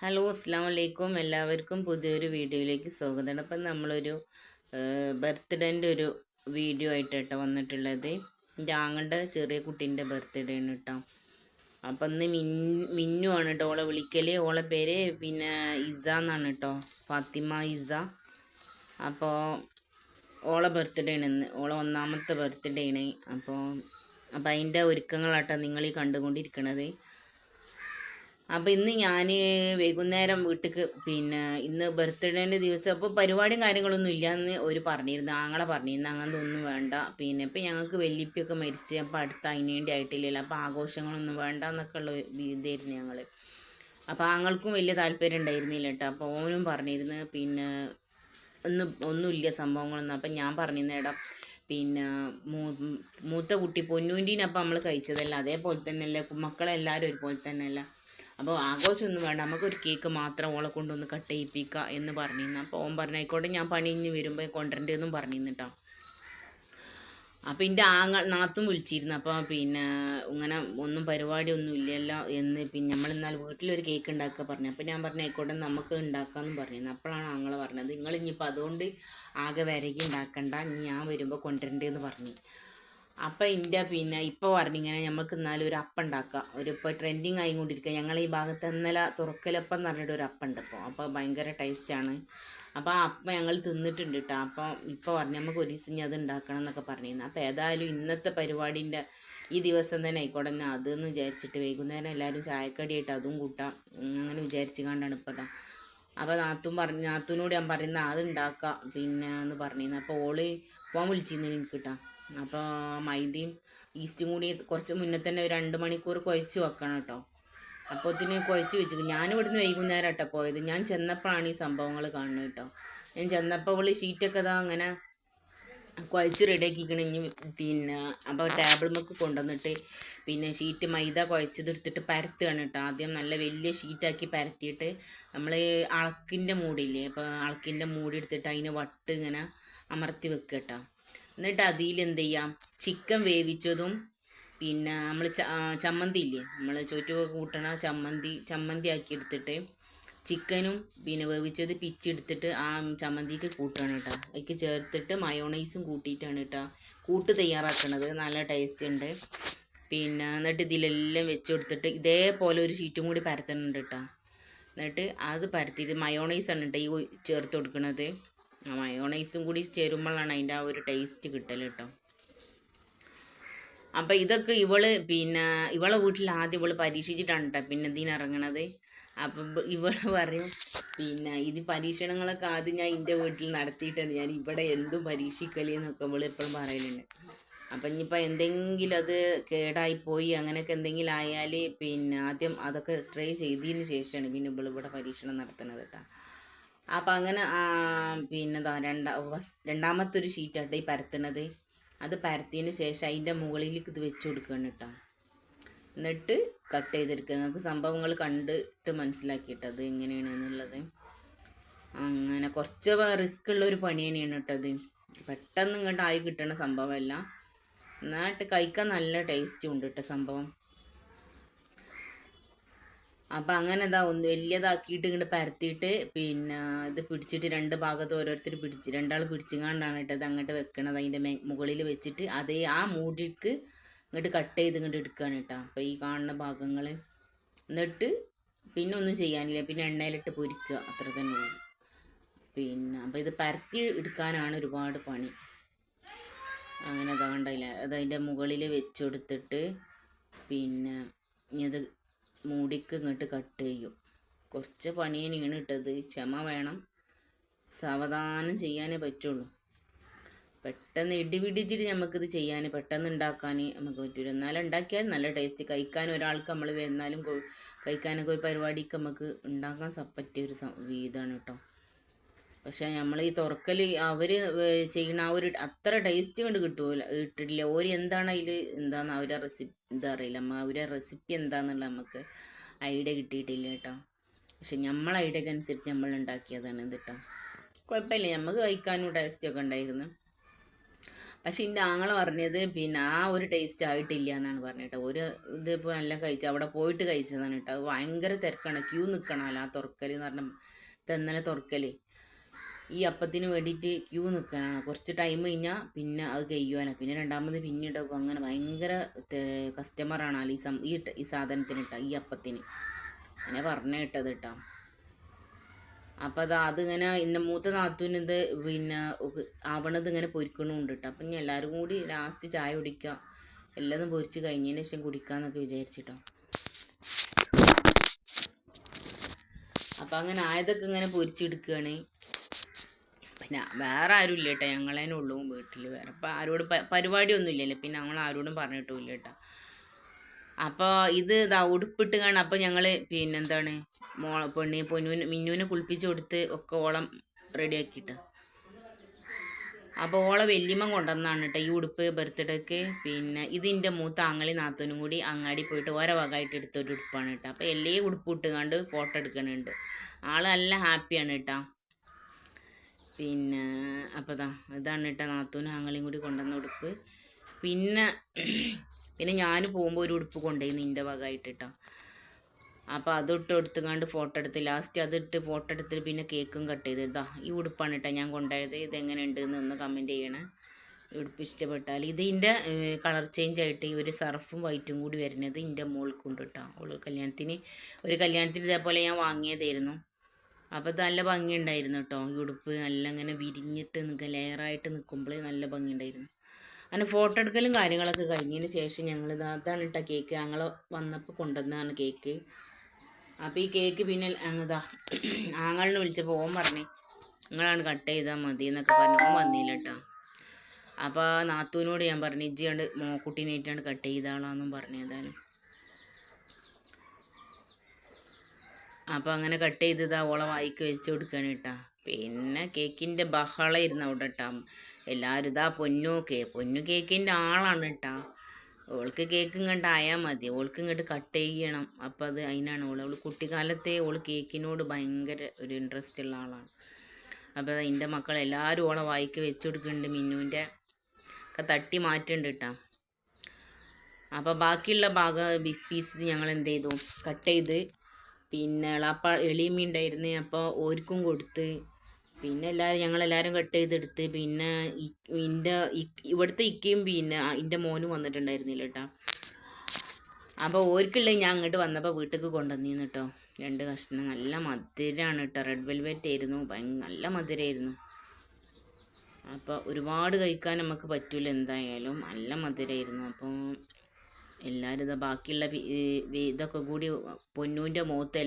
Hello അസ്സാം വലൈക്കും എല്ലാവർക്കും പുതിയൊരു വീഡിയോയിലേക്ക് സ്വാഗതം. അപ്പം നമ്മളൊരു ബർത്ത്ഡേന്റെ ഒരു വീഡിയോ ആയിട്ട് കേട്ടോ വന്നിട്ടുള്ളത്. എന്റെ ആങ്ങളുടെ ചെറിയ കുട്ടീന്റെ ബർത്ത്ഡേ ആണ് കേട്ടോ അപ്പം ഇന്ന് മിന്നു ആണ് കേട്ടോ ഓളെ വിളിക്കൽ ഓളെ പേര് പിന്നെ ഇസ എന്നാണ് കേട്ടോ ഫാത്തിമ ഇസ. അപ്പോൾ ഓളെ ബർത്ത്ഡേ ആണ് ഇന്ന്. ഓളെ ഒന്നാമത്തെ ബർത്ത്ഡേ ആണ്. അപ്പോൾ അപ്പം അതിന്റെ ഒരുക്കങ്ങളാട്ടോ നിങ്ങൾ ഈ കണ്ടുകൊണ്ടിരിക്കണത്. അപ്പോൾ ഇന്ന് ഞാൻ വൈകുന്നേരം വീട്ടിക്ക് പിന്നെ ഇന്ന് ബർത്ത്ഡേന്റെ ദിവസം അപ്പോൾ പരിപാടിയും കാര്യങ്ങളൊന്നും ഇല്ല എന്ന് ഒരു പറഞ്ഞിരുന്നു ആങ്ങളെ പറഞ്ഞിരുന്നു. അങ്ങനത്തെ ഒന്നും വേണ്ട. പിന്നെ ഇപ്പം ഞങ്ങൾക്ക് വെല്ലിപ്പിയൊക്കെ മരിച്ച് അപ്പോൾ അടുത്ത അതിന് വേണ്ടി ആയിട്ടില്ലല്ലോ. അപ്പോൾ ആഘോഷങ്ങളൊന്നും വേണ്ട എന്നൊക്കെ ഉള്ള ഇതായിരുന്നു ഞങ്ങൾ അപ്പോൾ ആങ്ങൾക്കും വലിയ താല്പര്യം ഉണ്ടായിരുന്നില്ല കേട്ടോ. അപ്പോൾ ഓനും പറഞ്ഞിരുന്നു പിന്നെ ഒന്നും ഒന്നുമില്ല സംഭവങ്ങളൊന്നും. അപ്പം ഞാൻ പറഞ്ഞിരുന്നു എടാ പിന്നെ മൂത്ത കുട്ടി പൊന്നൂന്റെനപ്പം നമ്മൾ കഴിച്ചതല്ല? അതേപോലെ തന്നെയല്ലേ? മക്കളെല്ലാവരും ഒരുപോലെ തന്നെയല്ല? അപ്പോൾ ആഘോഷമൊന്നും വേണ്ട. നമുക്കൊരു കേക്ക് മാത്രം ഓളെ കൊണ്ടൊന്ന് കട്ട് ചെയ്യിപ്പിക്കുക എന്ന് പറഞ്ഞിരുന്നു. അപ്പോൾ ഓൻ പറഞ്ഞായിക്കോട്ടെ ഞാൻ പണി ഇഞ്ഞ് വരുമ്പോൾ കൊണ്ടുവരേണ്ടതെന്നും പറഞ്ഞിരുന്നു കേട്ടോ അപ്പോൾ എന്റെ ആങ്ങൾ നാത്തും വിളിച്ചിരുന്നു. അപ്പോൾ പിന്നെ ഇങ്ങനെ ഒന്നും പരിപാടിയൊന്നും ഇല്ലല്ലോ എന്ന് പിന്നെ നമ്മൾ എന്നാൽ വീട്ടിലൊരു കേക്ക് ഉണ്ടാക്കുക പറഞ്ഞു. അപ്പോൾ ഞാൻ പറഞ്ഞു ആയിക്കോട്ടെ നമുക്ക് ഉണ്ടാക്കാമെന്ന് പറഞ്ഞിരുന്നു. അപ്പോഴാണ് ആങ്ങൾ പറഞ്ഞത്. നിങ്ങൾ ഇനിയിപ്പോൾ അതുകൊണ്ട് ആകെ വരകി ഉണ്ടാക്കണ്ട. ഞാൻ വരുമ്പോൾ കൊണ്ടുവരേണ്ടതെന്ന് പറഞ്ഞു. അപ്പം ഇന്റെ പിന്നെ ഇപ്പോൾ പറഞ്ഞിങ്ങനെ നമുക്ക് എന്നാലും ഒരു അപ്പം ഉണ്ടാക്കാം ഒരു ഇപ്പോൾ ട്രെൻഡിങ് ആയിക്കൊണ്ടിരിക്കുക ഞങ്ങൾ ഈ ഭാഗത്ത് ഇന്നലെ തുറക്കലപ്പം എന്ന് പറഞ്ഞിട്ട് ഒരു അപ്പം ഉണ്ട് ഇപ്പോൾ അപ്പോൾ ഭയങ്കര ടേസ്റ്റാണ് അപ്പോൾ ആ അപ്പം ഞങ്ങൾ തിന്നിട്ടുണ്ട് കേട്ടോ അപ്പോൾ ഇപ്പോൾ പറഞ്ഞു നമുക്ക് ഒരു ദിവസം അത് ഉണ്ടാക്കണം എന്നൊക്കെ പറഞ്ഞിരുന്നു. അപ്പോൾ ഏതായാലും ഇന്നത്തെ പരിപാടിന്റെ ഈ ദിവസം തന്നെ ആയിക്കോട്ടെ. അതെന്ന് വിചാരിച്ചിട്ട് വൈകുന്നേരം എല്ലാവരും ചായക്കടിയായിട്ട് അതും കൂട്ടാം. അങ്ങനെ വിചാരിച്ചു കണ്ടാണ് ഇപ്പോൾ അപ്പോൾ നാത്തും പറഞ്ഞു നാത്തൂനോട് ഞാൻ പറയുന്ന അത് ഉണ്ടാക്കാം പിന്നെ എന്ന് പറഞ്ഞിരുന്നു. അപ്പോൾ ഓൾ ഫോൺ വിളിച്ചിരുന്നു എനിക്ക് കിട്ടാം അപ്പോൾ മൈദയും ഈസ്റ്റും കൂടി കുറച്ച് മുന്നേ തന്നെ ഒരു രണ്ട് മണിക്കൂർ കുഴച്ച് വെക്കണം കേട്ടോ അപ്പോൾ ഇതിന് കുഴച്ച് വെച്ചു ഞാൻ ഇവിടുന്ന് വൈകുന്നേരം കേട്ടോ പോയത്. ഞാൻ ചെന്നപ്പോഴാണ് ഈ സംഭവങ്ങൾ കാണുന്നത് കേട്ടോ ഞാൻ ചെന്നപ്പോൾ അവൾ ഷീറ്റൊക്കെ ഇതാ അങ്ങനെ കുഴച്ച് റെഡിയാക്കിക്കണിഞ്ഞ് പിന്നെ അപ്പോൾ ടേബിൾ മുക്ക് കൊണ്ടുവന്നിട്ട് പിന്നെ ഷീറ്റ് മൈദ കുഴച്ചതെടുത്തിട്ട് പരത്തുകയാണ് കേട്ടോ ആദ്യം നല്ല വലിയ ഷീറ്റാക്കി പരത്തിയിട്ട് നമ്മൾ അളക്കിന്റെ മൂടില്ലേ അപ്പോൾ അളക്കിന്റെ മൂടി എടുത്തിട്ട് അതിന് വട്ട് ഇങ്ങനെ അമർത്തി വെക്കുക കേട്ടോ എന്നിട്ട് അതിൽ എന്ത് ചെയ്യാം ചിക്കൻ വേവിച്ചതും പിന്നെ നമ്മൾ ചമ്മന്തി ഇല്ലേ നമ്മൾ ചോറ്റു കൂട്ടണ ചമ്മന്തി ചമ്മന്തി ആക്കി എടുത്തിട്ട് ചിക്കനും പിന്നെ വേവിച്ചത് പിച്ചെടുത്തിട്ട് ആ ചമ്മന്തിക്ക് കൂട്ടാണ് കേട്ടോ. അതിക്ക് ചേർത്തിട്ട് മയോണൈസും കൂട്ടിയിട്ടാണ് കേട്ടോ. കൂട്ട് തയ്യാറാക്കണത്. നല്ല ടേസ്റ്റ് ഉണ്ട്. പിന്നെ എന്നിട്ട് ഇതിലെല്ലാം വെച്ച് കൊടുത്തിട്ട് ഇതേപോലെ ഒരു ഷീറ്റും കൂടി പരത്തുന്നുണ്ട് കേട്ടോ. എന്നിട്ട് അത് പരത്തിയിട്ട് ആണ് കേട്ടോ ഈ ചേർത്ത് കൊടുക്കുന്നത് ആ മയോണൈസും കൂടി ചേരുമ്പോഴാണ് അതിന്റെ ആ ഒരു ടേസ്റ്റ് കിട്ടൽ കേട്ടോ. അപ്പം ഇതൊക്കെ ഇവൾ പിന്നെ ഇവളെ വീട്ടിൽ ആദ്യം ഇവൾ പരീക്ഷിച്ചിട്ടാണ് കേട്ടോ പിന്നെ ഇതിന് ഇറങ്ങണത്. അപ്പം ഇവൾ പറയും പിന്നെ ഇത് പരീക്ഷണങ്ങളൊക്കെ ആദ്യം ഞാൻ എന്റെ വീട്ടിൽ നടത്തിയിട്ടാണ്. ഞാൻ ഇവിടെ എന്തും പരീക്ഷിക്കലി എന്നൊക്കെ ഇവൾ എപ്പോഴും പറയലുണ്ട്. അപ്പം ഇനിയിപ്പോൾ എന്തെങ്കിലും അത് കേടായിപ്പോയി അങ്ങനെയൊക്കെ എന്തെങ്കിലും ആയാൽ പിന്നെ ആദ്യം അതൊക്കെ ട്രൈ ചെയ്തതിന് ശേഷമാണ് പിന്നെ ഇവൾ ഇവിടെ പരീക്ഷണം നടത്തുന്നത് കേട്ടോ അപ്പം അങ്ങനെ പിന്നെ എന്താ രണ്ടാ രണ്ടാമത്തെ ഒരു ഷീറ്റാട്ടോ ഈ പരത്തുന്നത്. അത് പരത്തിയതിന് ശേഷം അതിന്റെ മുകളിലേക്ക് ഇത് വെച്ച് കൊടുക്കുകയാണ് കേട്ടോ എന്നിട്ട് കട്ട് ചെയ്തെടുക്കുക. നമുക്ക് സംഭവങ്ങൾ കണ്ടിട്ട് മനസ്സിലാക്കിയിട്ട് അത് എങ്ങനെയാണ് എന്നുള്ളത് അങ്ങനെ കുറച്ച് റിസ്ക് ഉള്ള ഒരു പണി തന്നെയാണ് കേട്ടത് പെട്ടെന്ന് ഇങ്ങോട്ട് ആയി കിട്ടണ സംഭവമല്ല. എന്നിട്ട് കഴിക്കാൻ നല്ല ടേസ്റ്റും ഉണ്ട് കേട്ടോ സംഭവം. അപ്പം അങ്ങനെ ഇതാ ഒന്ന് വലിയതാക്കിയിട്ട് ഇങ്ങോട്ട് പരത്തിയിട്ട് പിന്നെ ഇത് പിടിച്ചിട്ട് രണ്ട് ഭാഗത്ത് ഓരോരുത്തർ പിടിച്ച് രണ്ടാൾ പിടിച്ചിങ്ങാണ്ടാണ് കേട്ടോ ഇത് അങ്ങോട്ട് വെക്കണത്. അതിന്റെ മുകളിൽ വെച്ചിട്ട് അതേ ആ മൂടിക്ക് ഇങ്ങോട്ട് കട്ട് ചെയ്ത് ഇങ്ങോട്ട് എടുക്കുകയാണ് കേട്ടോ അപ്പോൾ ഈ കാണുന്ന ഭാഗങ്ങൾ എന്നിട്ട് പിന്നെ ഒന്നും ചെയ്യാനില്ല. പിന്നെ എണ്ണയിലിട്ട് പൊരിക്കുക. അത്ര തന്നെ ഉള്ളൂ. പിന്നെ അപ്പോൾ ഇത് പരത്തി എടുക്കാനാണ് ഒരുപാട് പണി. അങ്ങനെ അതാണ്ടല്ല അതതിന്റെ മുകളിൽ വെച്ചെടുത്തിട്ട് പിന്നെ ഇത് മൂടിക്ക് ഇങ്ങോട്ട് കട്ട് ചെയ്യും. കുറച്ച് പണിയെ നീണിട്ടത് ക്ഷമ വേണം. സാവധാനം ചെയ്യാനേ പറ്റുള്ളൂ. പെട്ടെന്ന് ഇടിപിടിച്ചിട്ട് നമുക്കിത് ചെയ്യാൻ പെട്ടെന്ന് ഉണ്ടാക്കാൻ നമുക്ക് പറ്റില്ല എന്നാലും ഉണ്ടാക്കിയാൽ നല്ല ടേസ്റ്റ് കഴിക്കാൻ ഒരാൾക്ക് നമ്മൾ വന്നാലും കഴിക്കാനൊക്കെ ഒരു പരിപാടിക്ക് നമുക്ക് ഉണ്ടാക്കാൻ പറ്റിയ ഒരു ഇതാണ് കേട്ടോ പക്ഷേ നമ്മൾ ഈ തുറക്കൽ അവർ ചെയ്യുന്ന ആ ഒരു അത്ര ടേസ്റ്റ് കൊണ്ട് കിട്ടുമല്ല കിട്ടില്ല ഓര് എന്താണ് അതിൽ എന്താന്ന് അവരെ റെസിപ്പി എന്താ അറിയില്ല. നമ്മൾ അവരെ റെസിപ്പി എന്താന്നുള്ള നമുക്ക് ഐഡിയ കിട്ടിയിട്ടില്ല കേട്ടോ പക്ഷെ നമ്മൾ ഐഡിയക്ക് അനുസരിച്ച് നമ്മൾ ഉണ്ടാക്കിയതാണ് ഇത് കേട്ടോ കുഴപ്പമില്ല. നമുക്ക് കഴിക്കാനും ടേസ്റ്റൊക്കെ ഉണ്ടായിരുന്നു പക്ഷെ എന്റെ ആങ്ങൾ പറഞ്ഞത് പിന്നെ ആ ഒരു ടേസ്റ്റ് ആയിട്ടില്ല എന്നാണ് പറഞ്ഞിട്ട് ഒരു ഇതിപ്പോൾ നല്ല കഴിച്ചു അവിടെ പോയിട്ട് കഴിച്ചതാണ് കേട്ടോ. ഭയങ്കര തിരക്കാണ്. ക്യൂ നിൽക്കണമല്ലോ ആ തുറക്കൽ എന്ന് പറഞ്ഞ തെന്നലെ തുറക്കൽ ഈ അപ്പത്തിന് വേണ്ടിയിട്ട് ക്യൂ നിൽക്കണം കുറച്ച് ടൈം കഴിഞ്ഞാൽ പിന്നെ അത് കഴിയുവാനാണ് പിന്നെ രണ്ടാമത് പിന്നെ ഇടക്കും. അങ്ങനെ ഭയങ്കര കസ്റ്റമറാണ് ഈ സം ഈ ഈ സാധനത്തിന് കേട്ടോ ഈ അപ്പത്തിന്. അങ്ങനെ പറഞ്ഞു കേട്ടത് കേട്ടോ. അപ്പം അത് അതിങ്ങനെ ഇന്ന മൂത്ത നാത്തൂന് പിന്നെ ആവണത് ഇങ്ങനെ പൊരിക്കണമുണ്ട് കേട്ടോ അപ്പം ഇനി എല്ലാവരും കൂടി ലാസ്റ്റ് ചായ കുടിക്കുക എല്ലാതും പൊരിച്ച് കഴിഞ്ഞതിന് ശേഷം കുടിക്കാന്നൊക്കെ വിചാരിച്ചിട്ടോ. അപ്പം അങ്ങനെ ആയതൊക്കെ ഇങ്ങനെ പൊരിച്ചെടുക്കുകയാണ് പിന്നെ വേറെ ആരും ഇല്ല കേട്ടോ ഞങ്ങളതിനെ ഉള്ളൂ വീട്ടിൽ വേറെ ഇപ്പം ആരോടും പരിപാടിയൊന്നും ഇല്ലല്ലോ പിന്നെ ഞങ്ങൾ ആരോടും പറഞ്ഞിട്ടും ഇല്ല കേട്ടോ അപ്പോൾ ഇത് ഇതാ ഉടുപ്പിട്ട് കാണാം അപ്പോൾ ഞങ്ങൾ പിന്നെന്താണ്? മോ പെണ്ണി പൊന്നുവിന് മിന്നുവിനെ കുളിപ്പിച്ച് കൊടുത്ത് ഒക്കെ ഓളം റെഡിയാക്കിയിട്ട്. അപ്പോൾ ഓളെ വല്യമ്മ കൊണ്ടുവന്നാണ് കേട്ടോ ഈ ഉടുപ്പ് ബർത്ത്ഡേക്ക് പിന്നെ ഇതിന്റെ മൂത്ത ആങ്ങളി നാത്തൂനും കൂടി അങ്ങാടി പോയിട്ട് ഓരോ വകമായിട്ട് എടുത്തൊരു ഉടുപ്പാണ് കേട്ടോ. അപ്പോൾ എല്ലേ ഉടുപ്പ് ഇട്ടുകൊണ്ട് ഫോട്ടോ എടുക്കണുണ്ട്. ആൾ നല്ല ഹാപ്പിയാണ് കേട്ടോ. പിന്നെ അപ്പോൾ ഇതാ ഇതാണ് കേട്ടോ നാത്തൂനും ആങ്ങളെയും കൂടി കൊണ്ടുവന്ന ഉടുപ്പ്. പിന്നെ പിന്നെ ഞാൻ പോകുമ്പോൾ ഒരു ഉടുപ്പ് കൊണ്ടുപോയി നിന്റെ ഭാഗമായിട്ടിട്ട കേട്ടോ അപ്പോൾ അതിട്ട് എടുത്തുകൊണ്ട് ഫോട്ടോ എടുത്ത് ലാസ്റ്റ് അതിട്ട് ഫോട്ടോ എടുത്തിട്ട് പിന്നെ കേക്കും കട്ട് ചെയ്ത് ഇതാ ഈ ഉടുപ്പാണ് കേട്ടോ ഞാൻ കൊണ്ടുപോയത്. എന്ന് ഒന്ന് കമന്റ് ചെയ്യണേ. ഉടുപ്പ് ഇഷ്ടപ്പെട്ടാൽ ഇതിന്റെ കളർ ചേഞ്ച് ആയിട്ട് ഒരു സർഫും വൈറ്റും കൂടി വരുന്നത് എന്റെ മോൾക്കുണ്ട് കേട്ടോ അവൾ കല്യാണത്തിന് ഒരു കല്യാണത്തിന് ഇതേപോലെ ഞാൻ വാങ്ങിയതായിരുന്നു. അപ്പോൾ ഇത് നല്ല ഭംഗിയുണ്ടായിരുന്നു കേട്ടോ ഈ ഉടുപ്പ് നല്ല ഇങ്ങനെ വിരിഞ്ഞിട്ട് നിൽക്കുക ലെയറായിട്ട് നിൽക്കുമ്പോൾ നല്ല ഭംഗിയുണ്ടായിരുന്നു. അങ്ങനെ ഫോട്ടോ എടുക്കലും കാര്യങ്ങളൊക്കെ കഴിഞ്ഞതിന് ശേഷം ഞങ്ങൾ അതാണ് ഇട്ടാ കേക്ക് ഞങ്ങൾ വന്നപ്പോൾ കൊണ്ടുവന്നതാണ് കേക്ക് അപ്പോൾ ഈ കേക്ക് പിന്നെ അങ്ങതാ ആങ്ങളിനെ വിളിച്ചപ്പോൾ ഓൻ പറഞ്ഞു നിങ്ങളാണ് കട്ട് ചെയ്താൽ മതി എന്നൊക്കെ പറഞ്ഞു. വന്നില്ല കേട്ടോ അപ്പോൾ നാത്തൂനോട് ഞാൻ പറഞ്ഞു ഇജ്ജി കണ്ട് മോക്കുട്ടീനേറ്റാണ് കട്ട് ചെയ്താളാന്നും പറഞ്ഞു ഏതായാലും. അപ്പോൾ അങ്ങനെ കട്ട് ചെയ്തതാ ഓളെ വായിക്ക് വെച്ച് കൊടുക്കുകയാണ് കേട്ടാ പിന്നെ കേക്കിന്റെ ബഹളം ഇരുന്ന് അവിടെ കേട്ടാ എല്ലാവരും ഇതാ പൊന്നു കേ പൊന്നു കേക്കിന്റെ ആളാണ് കേട്ടാ ഓൾക്ക് കേക്ക് ഇങ്ങോട്ട് ആയാൽ മതി. ഓൾക്ക് ഇങ്ങോട്ട് കട്ട് ചെയ്യണം. അപ്പം അത് അതിനാണ് ഓൾ അവൾ കുട്ടിക്കാലത്തെ ഓൾ കേക്കിനോട് ഭയങ്കര ഒരു ഇൻട്രസ്റ്റ് ഉള്ള ആളാണ്. അപ്പോൾ എന്റെ എല്ലാവരും ഓളെ വായിക്ക് വെച്ച് കൊടുക്കുന്നുണ്ട് മിന്നുവിന്റെ ഒക്കെ തട്ടി മാറ്റുന്നുണ്ട് കേട്ടാ അപ്പോൾ ബാക്കിയുള്ള ഭാഗം ബിഗ് പീസ് ഞങ്ങൾ എന്ത് ചെയ്തു? കട്ട് ചെയ്ത്. പിന്നെ ഇളാപ്പ എളിയമ്മ ഉണ്ടായിരുന്നു. അപ്പോൾ ഓർക്കും കൊടുത്ത് പിന്നെ എല്ലാവരും ഞങ്ങളെല്ലാവരും കട്ട് ചെയ്തെടുത്ത് പിന്നെ ഇന്റെ ഇവിടുത്തെ ഇക്കയും പിന്നെ എന്റെ മോനും വന്നിട്ടുണ്ടായിരുന്നില്ല കേട്ടോ അപ്പോൾ ഓർക്കുള്ള ഞാൻ അങ്ങോട്ട് വന്നപ്പോൾ വീട്ടിലേക്ക് കൊണ്ടുവന്നിരുന്നു കേട്ടോ രണ്ട് കഷ്ണം നല്ല മധുരമാണ് കേട്ടോ റെഡ് വെൽവെറ്റ് ആയിരുന്നു നല്ല മധുരമായിരുന്നു അപ്പോൾ ഒരുപാട് കഴിക്കാൻ നമുക്ക് പറ്റൂല എന്തായാലും. നല്ല മധുരമായിരുന്നു അപ്പോൾ എല്ലാവരും ഇതാ ബാക്കിയുള്ള ഇതൊക്കെ കൂടി പൊന്നൂന്റെ മുഖത്ത്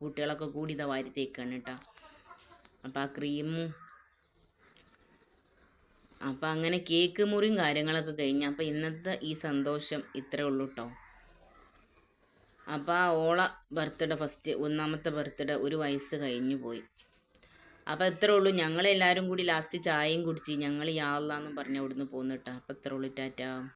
കുട്ടികളൊക്കെ കൂടി ഇതാ വാരി തേക്കാണ് കേട്ടോ അപ്പോൾ ആ ക്രീമും അപ്പം അങ്ങനെ കേക്ക് മുറിയും കാര്യങ്ങളൊക്കെ കഴിഞ്ഞ്. അപ്പം ഇന്നത്തെ ഈ സന്തോഷം ഇത്രേ ഉള്ളൂ കേട്ടോ അപ്പോൾ ആ ഓള ബർത്ത്ഡേ ഫസ്റ്റ് ഒന്നാമത്തെ ബർത്ത്ഡേ ഒരു വയസ്സ് കഴിഞ്ഞു പോയി. അപ്പോൾ ഇത്രേ ഉള്ളൂ. ഞങ്ങളെല്ലാവരും കൂടി ലാസ്റ്റ് ചായയും കുടിച്ച് ഞങ്ങൾ യാളെന്നും പറഞ്ഞ് അവിടുന്ന് പോന്നിട്ടാ അപ്പം ഇത്രേ ഉള്ളൂ. ടാറ്റാ.